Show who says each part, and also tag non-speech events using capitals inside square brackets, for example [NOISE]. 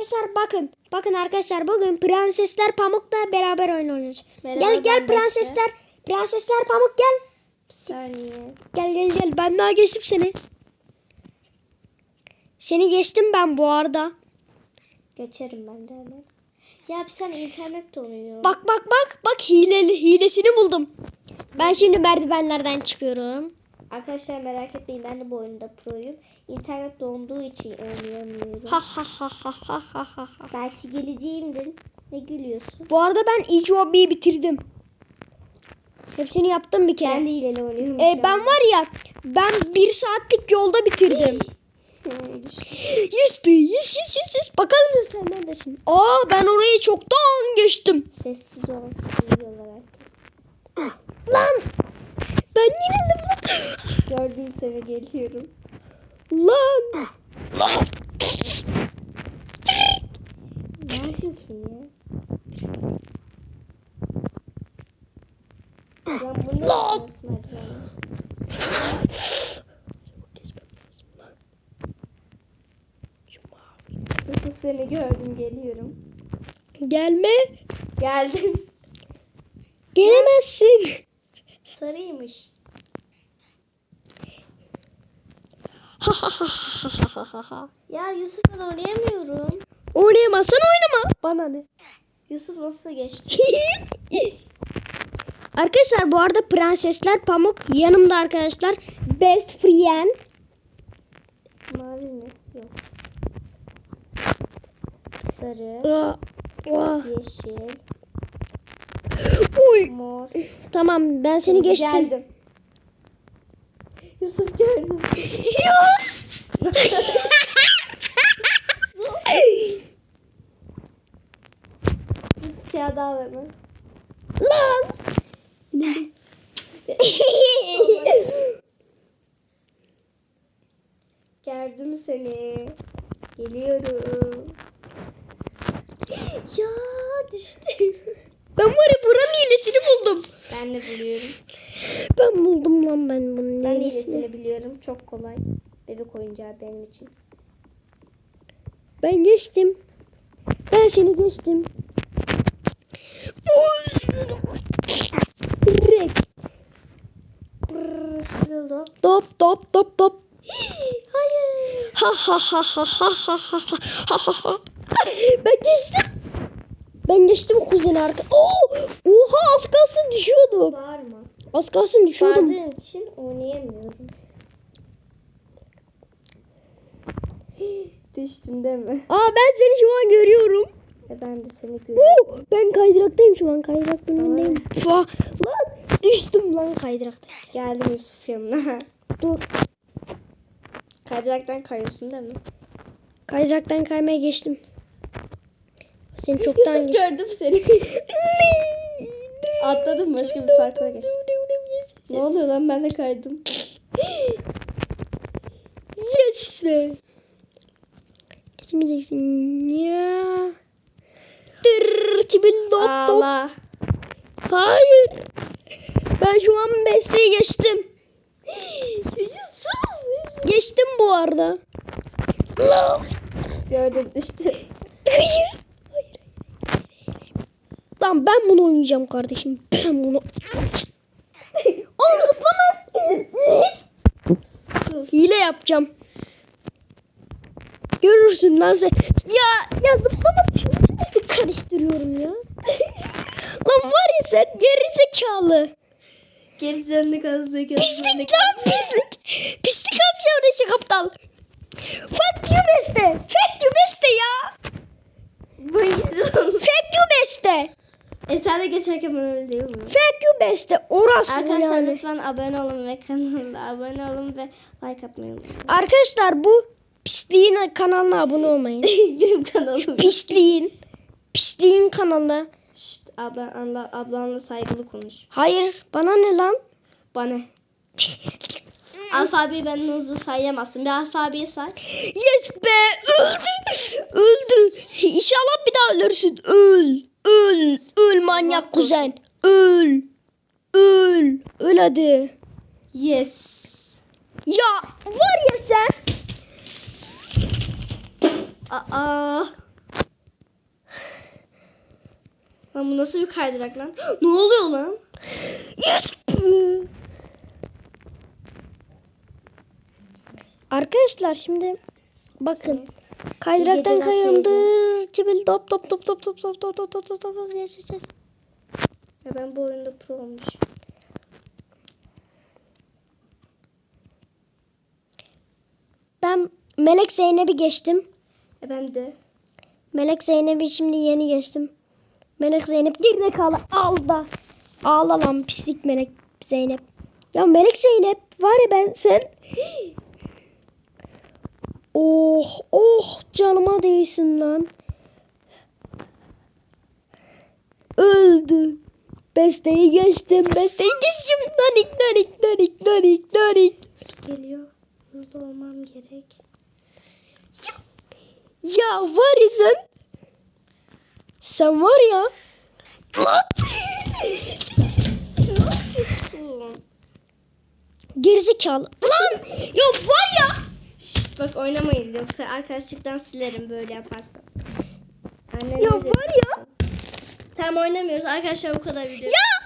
Speaker 1: Arkadaşlar bakın. Bakın arkadaşlar bugün Prensesler Pamuk'la beraber oyun oynayacağız. Gel gel
Speaker 2: ben Beste.
Speaker 1: Prensesler. Prensesler Pamuk gel.
Speaker 2: Bir saniye.
Speaker 1: Gel gel gel. Ben daha geçtim seni. Seni geçtim ben bu arada.
Speaker 2: Geçerim ben de hemen. Ya bir sen internet donuyor.
Speaker 1: Bak bak bak. Bak hileli hilesini buldum. Ben şimdi merdivenlerden çıkıyorum.
Speaker 2: Arkadaşlar merak etmeyin ben de bu oyunda proyum. İnternet donduğu için oynayamıyorum.
Speaker 1: Ha ha ha ha ha ha ha.
Speaker 2: Belki geleceğimdir. Ne gülüyorsun?
Speaker 1: Bu arada ben ilk hobbiyi bitirdim. Hepsini yaptım bir kere.
Speaker 2: Ben de ileri oynuyorum.
Speaker 1: E,
Speaker 2: şu
Speaker 1: ben var ya ben bir saatlik yolda bitirdim.
Speaker 2: Hı, düştüm.
Speaker 1: Yes be yes yes yes yes. Bakalım sen neredesin? Aa ben orayı çoktan geçtim.
Speaker 2: Sessiz ol. Duyuyorlar herkes.
Speaker 1: Lan ben yenildim
Speaker 2: Gördüm seni geliyorum.
Speaker 1: Lan. Lan.
Speaker 2: Ne yapıyorsun ya? Lan bu ne?
Speaker 1: Lan!
Speaker 2: Yusuf seni gördüm geliyorum.
Speaker 1: Gelme.
Speaker 2: Geldim.
Speaker 1: Gelemezsin.
Speaker 2: Sarıymış.
Speaker 1: Ha ha ha ha ha ha ha. [LAUGHS]
Speaker 2: Ya Yusuf ben oynayamıyorum.
Speaker 1: Oynayamazsan oynama. Bana ne?
Speaker 2: Yusuf nasıl geçti? [LAUGHS]
Speaker 1: Arkadaşlar bu arada Prensesler Pamuk yanımda arkadaşlar. Best friend.
Speaker 2: Mavi mi? Yok. Sarı, yeşil,
Speaker 1: Uy.
Speaker 2: mor.
Speaker 1: Tamam ben seni geçtim.
Speaker 2: Geldim. Yusuf gördüm. Yusuf kağıdı al hemen.
Speaker 1: Lan.
Speaker 2: Gördüm seni. Geliyorum. ya düştüm.
Speaker 1: Ben var ya buranın hilesini buldum.
Speaker 2: Ben de buluyorum.
Speaker 1: Ben buldum lan ben bunun
Speaker 2: Ben
Speaker 1: hilesini.
Speaker 2: biliyorum. Çok kolay. Bebek oyuncağı benim için.
Speaker 1: Ben geçtim. Ben seni geçtim. Top top top top.
Speaker 2: Hayır.
Speaker 1: Ha ha ha ha ha ha ha ha ha. Ben geçtim. Ben geçtim kuzen arka. Oo! Oha az kalsın düşüyordum.
Speaker 2: Bağırma.
Speaker 1: Az kalsın düşüyordum.
Speaker 2: Bağırdığın için oynayamıyorum. Düştün değil mi?
Speaker 1: Aa ben seni şu an görüyorum.
Speaker 2: E ben de seni görüyorum.
Speaker 1: Oo, ben kaydıraktayım şu an kaydırak bölümündeyim. Fa lan düştüm lan kaydırakta.
Speaker 2: Geldim Yusuf yanına.
Speaker 1: Dur.
Speaker 2: Kaydıraktan kayıyorsun değil mi?
Speaker 1: Kaydıraktan kaymaya geçtim. Seni çoktan geçtim.
Speaker 2: gördüm seni. [LAUGHS] Atladım başka bir farkına geç. Ne oluyor lan ben de kaydım. [GASPS]
Speaker 1: Yes be. Geçmeyeceksin ya. Tır çibil dop.
Speaker 2: Allah.
Speaker 1: Hayır. Ben şu an Beste'yi geçtim. [GASPS] Geçtim bu arada.
Speaker 2: Gördüm düştü.
Speaker 1: Hayır. Hayır. Lan ben bunu oynayacağım kardeşim. Ben bunu. Yapacağım. Görürsün lan sen. Ya ya zıplama tuşunu sürekli karıştırıyorum ya. [LAUGHS] lan var ya sen geri zekalı.
Speaker 2: Geri az zekalı.
Speaker 1: Pislik lan pislik. Pislik yapacağım Reşik aptal. Fuck you beste ya.
Speaker 2: Bu ikisi oldu.
Speaker 1: Fuck you beste.
Speaker 2: E sen de geçerken bana öyle değil mi?
Speaker 1: Fuck you beste. Orası
Speaker 2: Arkadaşlar
Speaker 1: yani.
Speaker 2: lütfen abone olun ve kanalına abone olun ve like atmayı unutmayın.
Speaker 1: Arkadaşlar bu pisliğin kanalına abone olmayın. [LAUGHS]
Speaker 2: Benim kanalım.
Speaker 1: pisliğin. Pisliğin kanalına.
Speaker 2: Şşt abla, abla, ablanla saygılı konuş.
Speaker 1: Hayır bana ne lan?
Speaker 2: Bana. [LAUGHS] Alfabeyi benden hızlı sayamazsın. Bir alfabeyi say.
Speaker 1: Yes be öldü. Öldü. İnşallah bir daha ölürsün. Öl. Öl. Öl manyak kuzen. Öl. Öl. Öl hadi.
Speaker 2: Yes.
Speaker 1: Ya var ya sen.
Speaker 2: Aa. Lan bu nasıl bir kaydırak lan? [GASPS] ne oluyor lan?
Speaker 1: Yes. Arkadaşlar şimdi bakın. Kaydıraktan kayıyorumdur. Çibil top top top top top top top top top top top yes yes yes.
Speaker 2: Ya ben bu oyunda pro olmuşum.
Speaker 1: Ben Melek Zeynep'i geçtim.
Speaker 2: E ben de.
Speaker 1: Melek Zeynep'i şimdi yeni geçtim. Melek Zeynep gerizekalı ağla. Ağla lan pislik Melek Zeynep. Ya Melek Zeynep var ya ben sen. canıma değsin lan. Öldü. Besteyi geçtim. Besteyi geçtim. Nanik nanik nanik nanik nanik.
Speaker 2: Geliyor. Hızlı olmam gerek.
Speaker 1: Ya var ya sen. Sen var ya. Lan. Gerizekalı. Lan ya var ya.
Speaker 2: Bak oynamayız yoksa arkadaşlıktan silerim böyle yaparsan. Annem
Speaker 1: Ya var ya.
Speaker 2: Tamam oynamıyoruz arkadaşlar bu kadar video.
Speaker 1: Ya.